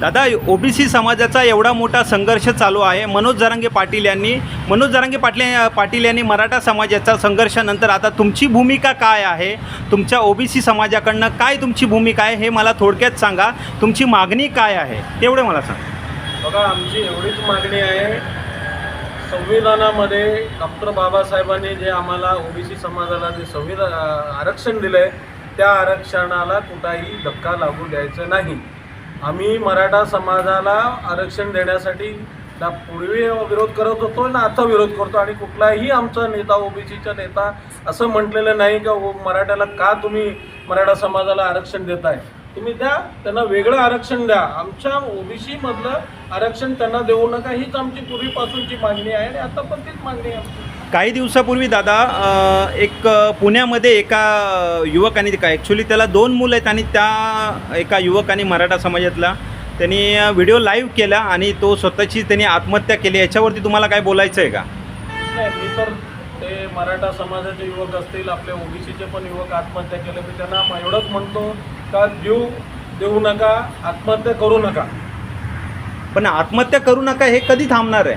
दादा ओबीसी समाजाचा एवढा मोठा संघर्ष चालू आहे. मनोज जरांगे पाटील यांनी मनोज जरांगे पाटील पाटील यांनी मराठा समाजाचा संघर्षानंतर आता तुमची भूमिका काय आहे? तुमच्या ओबीसी समाजाकडनं काय तुमची भूमिका आहे? हे मला थोडक्यात सांगा. तुमची मागणी काय आहे? तेवढं मला सांगा. बघा आमची एवढीच मागणी आहे. संविधानामध्ये डॉक्टर बाबासाहेबांनी जे आम्हाला ओबीसी समाजाला जे संविधान आरक्षण दिलं आहे त्या आरक्षणाला कुठाही धक्का लागू द्यायचा नाही. आम्ही मराठा समाजाला आरक्षण देण्यासाठी ना पूर्वी विरोध करत होतो ना आता विरोध करतो आणि कुठलाही आमचा नेता ओबीसीचा नेता असं म्हटलेलं नाही का मराठ्याला का तुम्ही मराठा समाजाला आरक्षण देताय. तुम्ही द्या त्यांना वेगळं आरक्षण द्या. आमच्या ओबीसी मधलं आरक्षण त्यांना देऊ नका हीच आमची पूर्वीपासूनची मागणी आहे आणि आता पण तीच मागणी आहे काही दिवसापूर्वी दादा अ, एक पुण्यामध्ये एका युवकाने का ॲक्च्युली त्याला दोन मुलं आहेत आणि त्या एका युवकाने मराठा समाजातला. त्यांनी व्हिडिओ लाईव्ह केला आणि तो स्वतःची त्यांनी आत्महत्या केली. याच्यावरती तुम्हाला काय बोलायचं आहे का? नाही मी तर ते मराठा समाजाचे युवक असतील आपले ओबीसीचे पण युवक आत्महत्या केले मी त्यांना एवढंच म्हणतो. का जीव देऊ नका आत्महत्या करू नका. पण आत्महत्या करू नका हे कधी थांबणार आहे?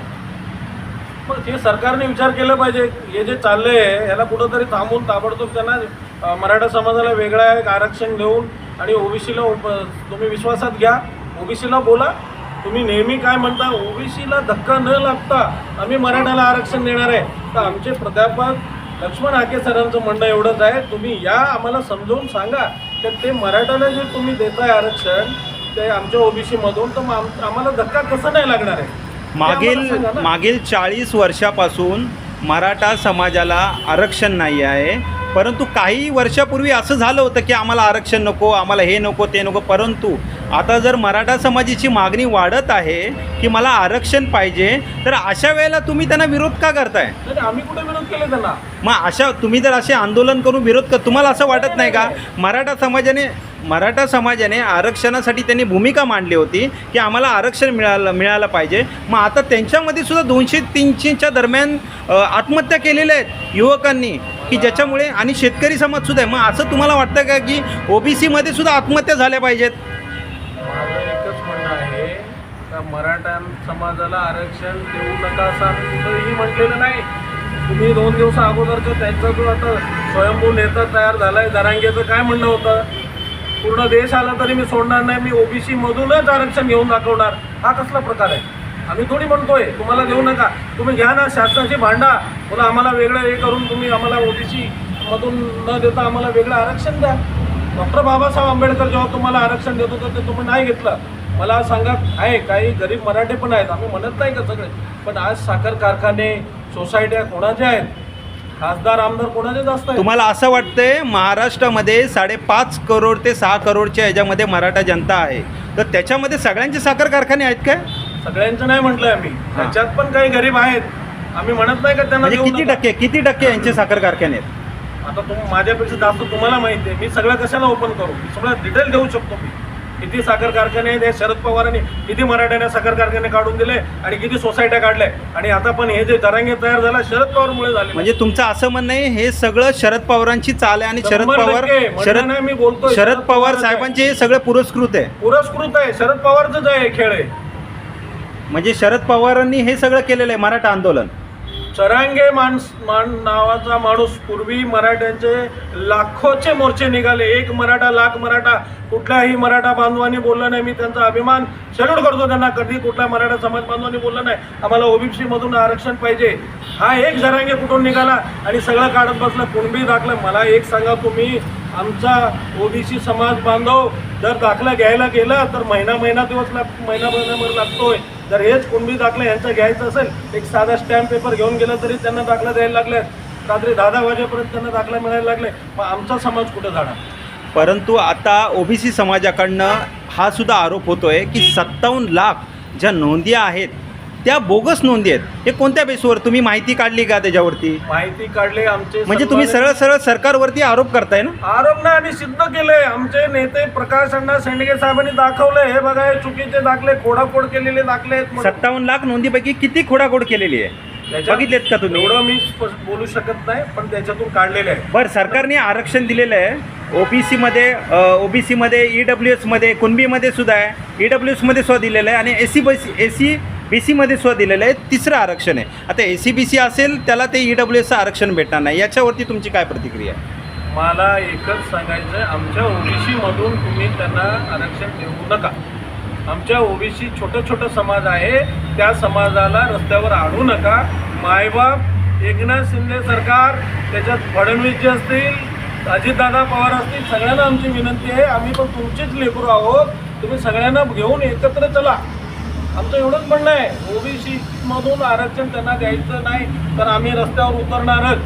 मग हे सरकारने विचार केला पाहिजे. हे जे चाललंय याला कुठंतरी थांबून ताबडतोब त्यांना अं, मराठा समाजाला वेगळा एक आरक्षण देऊन आणि ओबीसीला तुम्ही विश्वासात घ्या. ओबीसीला बोला. तुम्ही नेहमी काय म्हणता? ओबीसीला धक्का न लागता आम्ही मराठाला आरक्षण देणार आहे. तर आमचे प्राध्यापक लक्ष्मण हाके सरांचं म्हणणं एवढंच आहे. तुम्ही या आम्हाला समजावून सांगा. तर ते मराठाला जे तुम्ही देताय आरक्षण ते आमच्या ओबीसीमधून तर मग आम- आम्हाला धक्का कसं नाही लागणार आहे मागील आम्हाला सांगा ना. मागील चाळीस वर्षापासून मराठा समाजाला आरक्षण नाही आहे परंतु काही वर्षापूर्वी असं झालं होतं की आम्हाला आरक्षण नको आम्हाला हे नको ते नको. परंतु आता जर मराठा समाजाची मागणी वाढत आहे की मला आरक्षण पाहिजे तर अशा वेळेला तुम्ही त्यांना विरोध का करताय? आम्ही कुठे विरोध केले त्यांना? मग अशा तुम्ही जर असे आंदोलन करून विरोध कर तुम्हाला असं वाटत नाही का? मराठा समाजाने मराठा समाजाने आरक्षणासाठी त्यांनी भूमिका मांडली होती की आम्हाला आरक्षण मिळालं मिळालं पाहिजे. मग आता त्यांच्यामध्ये सुद्धा दोनशे तीनशेच्या दरम्यान आत्महत्या केलेल्या आहेत युवकांनी. की ज्याच्यामुळे आणि शेतकरी समाज सुद्धा आहे. मग असं तुम्हाला वाटतं का की ओबीसीमध्ये सुद्धा आत्महत्या झाल्या पाहिजेत? माझं एकच म्हणणं आहे का मराठा समाजाला आरक्षण देऊ नका असं आम्ही कुठंही म्हटलेलं नाही. तुम्ही दोन दिवस अगोदरचं त्यांचा जो आता स्वयंभू नेता तयार झालाय दरांगेचं काय म्हणणं होतं? पूर्ण देश आला तरी मी सोडणार नाही मी ओबीसी मधूनच आरक्षण घेऊन दाखवणार. हा कसला प्रकार आहे? आम्ही थोडी म्हणतोय तुम्हाला देऊ नका. तुम्ही घ्या ना शासनाची भांडा. पुन्हा आम्हाला वेगळं हे करून तुम्ही आम्हाला ओबीसी मधून न देता आम्हाला वेगळं आरक्षण द्या. डॉक्टर बाबासाहेब आंबेडकर जेव्हा तुम्हाला आरक्षण देत होतं ते तुम्ही नाही घेतलं. मला सांगा आहे काही गरीब मराठे पण आहेत. आम्ही म्हणत नाही का सगळे? पण आज साखर कारखाने सोसायट्या कोणाच्या आहेत? खासदार आमदार कोणाचे जास्त तुम्हाला असं वाटतंय महाराष्ट्रामध्ये साडेपाच करोड ते सहा करोडच्या ह्याच्यामध्ये मराठा जनता आहे. तर त्याच्यामध्ये सगळ्यांचे साखर कारखाने आहेत काय? सगळ्यांचं नाही म्हटलंय आम्ही. त्याच्यात पण काही गरीब आहेत. आम्ही म्हणत नाही का त्यांना म्हणजे किती. टक्के किती टक्के यांचे साखर कारखाने आहेत? आता तुम माझ्यापेक्षा जास्त तुम्हाला माहिती आहे. मी सगळं कशाला ओपन करू? मी सगळं डिटेल देऊ शकतो मी. किती साखर कारखाने आहेत हे शरद पवारांनी किती मराठ्याने साखर कारखाने काढून दिले आणि किती सोसायट्या काढल्या आणि आता पण हे जे दरांगे तयार झाला शरद पवारमुळे झाले. म्हणजे तुमचं असं म्हणणं आहे हे सगळं शरद पवारांची चाल आहे आणि शरद पवार शरद नाही, मी बोलतोय. शरद पवार. साहेबांचे हे सगळं पुरस्कृत आहे. पुरस्कृत आहे. शरद पवारच आहे खेळ आहे. म्हणजे शरद पवारांनी हे सगळं केलेलं आहे मराठा आंदोलन. चरांगे माणस मान नावाचा माणूस पूर्वी मराठ्यांचे लाखोचे मोर्चे निघाले. एक मराठा लाख मराठा कुठल्याही मराठा बांधवांनी बोललं नाही. मी त्यांचा अभिमान सल्यूट करतो त्यांना. कधी कुठल्या मराठा समाज बांधवांनी बोललं नाही. आम्हाला ओबीसीमधून आरक्षण पाहिजे. हा एक झरांगे कुठून निघाला आणि सगळं काढत बसलं. कुणबी दाखलं. मला एक सांगा तुम्ही. आमचा ओबीसी समाज बांधव जर दाखला घ्यायला गेला तर महिना महिना दिवस लाग महिना महिनाभर लागतोय. जर हेच कुणबी दाखला यांचं घ्यायचं असेल एक साधा स्टॅम्प पेपर घेऊन गेला तरी त्यांना दाखला द्यायला लागले. रात्री दहा दहा वाजेपर्यंत त्यांना दाखला मिळायला लागले. मग आमचा समाज कुठं जाणार? परंतु आता ओबीसी समाजाकडनं हा सुद्धा आरोप होतोय की सत्तावन्न लाख ज्या नोंदी आहेत त्या बोगस नोंदी आहेत. हे कोणत्या बेसवर? तुम्ही माहिती काढली का त्याच्यावरती? माहिती काढली आमचे म्हणजे तुम्ही सन्मानित- सरळ सरळ सरकारवरती आरोप करताय ना? आरोप नाही आम्ही सिद्ध केले आमचे नेते प्रकाश अण्णा शेंडगे साहेबांनी दाखवले हे बघा हे चुकीचे दाखले खोडाखोड केलेले दाखले आहेत म्हणून. सत्तावन्न लाख नोंदीपैकी किती खोडाखोड केलेली आहे? त्याच्यात- बघितलेत का तुम्ही? एवढं मी स्पष्ट बोलू शकत नाही पण त्याच्यातून काढलेले आहे. बरं सरकारने आरक्षण दिलेलं आहे. ओबीसीमध्ये ओबीसीमध्ये ई डब्ल्यू एसमध्ये कुणबीमध्ये सुद्धा आहे. ई डब्ल्यू एसमध्ये सुद्धा दिलेलं आहे आणि S C B C A C B सीमध्ये सुद्धा दिलेलं आहे. तिसरं आरक्षण आहे. आता ए सी बी सी असेल त्याला ते ई डब्ल्यू एसचं आरक्षण भेटणार नाही. याच्यावरती तुमची काय प्रतिक्रिया आहे? मला एकच सांगायचं आहे. आमच्या ओबीसीमधून तुम्ही त्यांना आरक्षण देऊ नका. आमच्या ओबीसी छोटं छोटं समाज आहे. त्या समाजाला रस्त्यावर आणू नका. मायबाप एकनाथ शिंदे सरकार त्याच्यात फडणवीस जे असतील अजितदादा पवार असतील सगळ्यांना आमची विनंती आहे. आम्ही पण तुमचेच लेकरू आहोत. तुम्ही सगळ्यांना घेऊन एकत्र चला. आमचं एवढंच म्हणणं आहे. ओबीसी मधून आरक्षण त्यांना द्यायचं नाही तर आम्ही रस्त्यावर उतरणारच.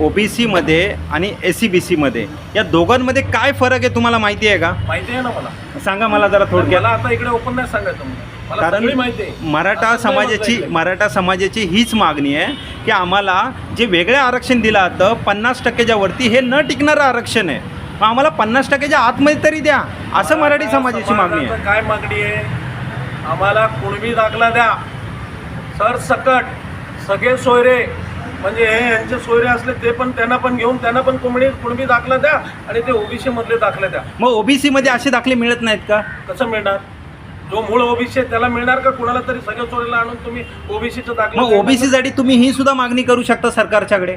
ओबीसीमध्ये आणि एस सी बी सीमध्ये या दोघांमध्ये काय फरक आहे तुम्हाला माहिती आहे का? माहिती आहे ना मला. सांगा मला जरा थोडक्यात. आता इकडे ओपन नाही सांगायचं कारण मराठा समाजाची. मराठा समाजाची हीच मागणी आहे की आम्हाला जे वेगळं आरक्षण दिलं जातं पन्नास टक्क्याच्या वरती हे न टिकणारं आरक्षण आहे. मग आम्हाला पन्नास टक्क्याच्या आतमध्ये तरी द्या. असं मराठी समाजाची मागणी आहे. काय मागणी आहे? आम्हाला कुणबी दाखला द्या. सरसकट सगळे सोयरे म्हणजे हे यांचे सोयरे असले ते पण त्यांना पण घेऊन त्यांना पण कुणबी कुणबी दाखला द्या आणि ते ओबीसी मधले दाखले द्या. मग ओबीसीमध्ये असे दाखले मिळत नाहीत का? कसं मिळणार? जो मूळ ओबीसी आहे त्याला मिळणार का? कुणाला तरी सगळ्या सोयरीला आणून तुम्ही ओबीसीचं दाखला मग देणार? ओबीसीसाठी तुम्ही ही सुद्धा मागणी करू शकता सरकारच्याकडे?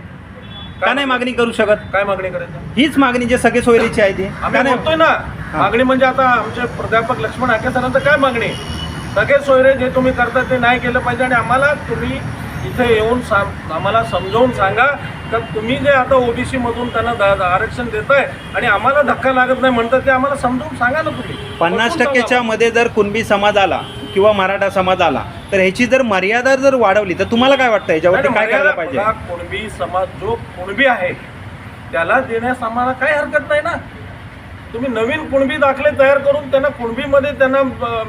का नाही मागणी? करू शकत? काय मागणी करायचं? हीच मागणी जे सगळे सोयरीची आहे ती. आम्ही नाही? बोलतोय ना. मागणी म्हणजे आता आमचे प्राध्यापक लक्ष्मण हाके सरांचं काय मागणी? सगळे सोयरे जे तुम्ही करता ते नाही केलं पाहिजे आणि आम्हाला तुम्ही इथे येऊन सांग आम्हाला समजावून सांगा. का तुम्ही जे आता ओबीसी मधून त्यांना द- आरक्षण देताय आणि आम्हाला धक्का लागत नाही म्हणतात ते आम्हाला समजावून सांगा ना तुम्ही. पन्नास टक्क्याच्या. मध्ये जर कुणबी समाज आला किंवा मराठा समाज आला तर ह्याची जर मर्यादा जर वाढवली तर तुम्हाला काय वाटतं? याच्यावरती काय करायला पाहिजे? कुणबी समाज जो कुणबी आहे त्याला देण्यास आम्हाला काही हरकत नाही ना. तुम्ही नवीन कुणबी दाखले तयार करून त्यांना कुणबीमध्ये त्यांना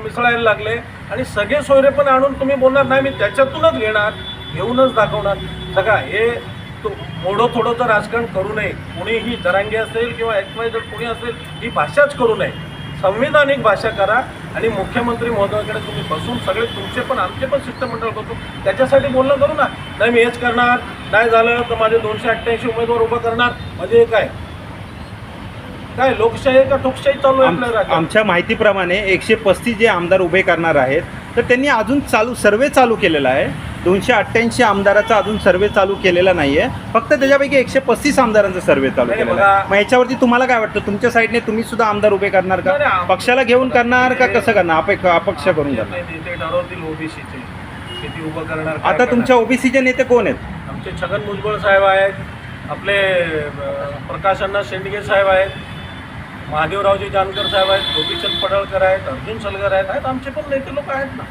मिसळायला लागले. आणि सगळे सोयरे पण आणून तुम्ही बोलणार नाही मी त्याच्यातूनच घेणार घेऊनच दाखवणार. सगळा हे तो थोडं थोडंचं राजकारण करू नये. कुणीही दरांगी असेल किंवा एक्स वाय जर कुणी असेल ही भाषाच करू नये. संविधानिक भाषा करा आणि मुख्यमंत्री महोदयाकडे तुम्ही बसून सगळे तुमचे पण आमचे पण शिष्टमंडळ बसून त्याच्यासाठी बोलणं करू ना. नाही मी हेच करणार. नाही झालं तर माझे दोनशे अठ्ठ्याऐंशी उमेदवार उभं करणार. म्हणजे काय? काय लोकशाही का? ठोकशाही चालू आहे आमच्या माहितीप्रमाणे एकशे पस्तीस जे आमदार उभे करणार आहेत तर त्यांनी अजून चालू सर्वे चालू केलेला आहे. दोनशे अठ्ठ्याऐंशी आमदाराचा अजून सर्वे चालू केलेला नाही आहे फक्त त्याच्यापैकी एकशे पस्तीस आमदारांचा सर्वे चालू केलेला. आहे. मग याच्यावरती तुम्हाला काय वाटतं? तुमच्या साईडने तुम्ही सुद्धा आमदार उभे करणार का? पक्षाला घेऊन करणार का कसं करणार? अपे अपक्ष करून करणार. ओबीसीचे. उभं करणार आता तुमच्या. ओबीसीचे नेते कोण आहेत? आमचे छगन भुजबळ साहेब आहेत. आपले प्रकाश अण्णा शेंडगे साहेब आहेत. महादेवरावजी जानकर साहेब आहेत गोपीचंद पडळकर आहेत अर्जुन सलगर आहेत आहेत आमचे पण नेते लोक आहेत ना.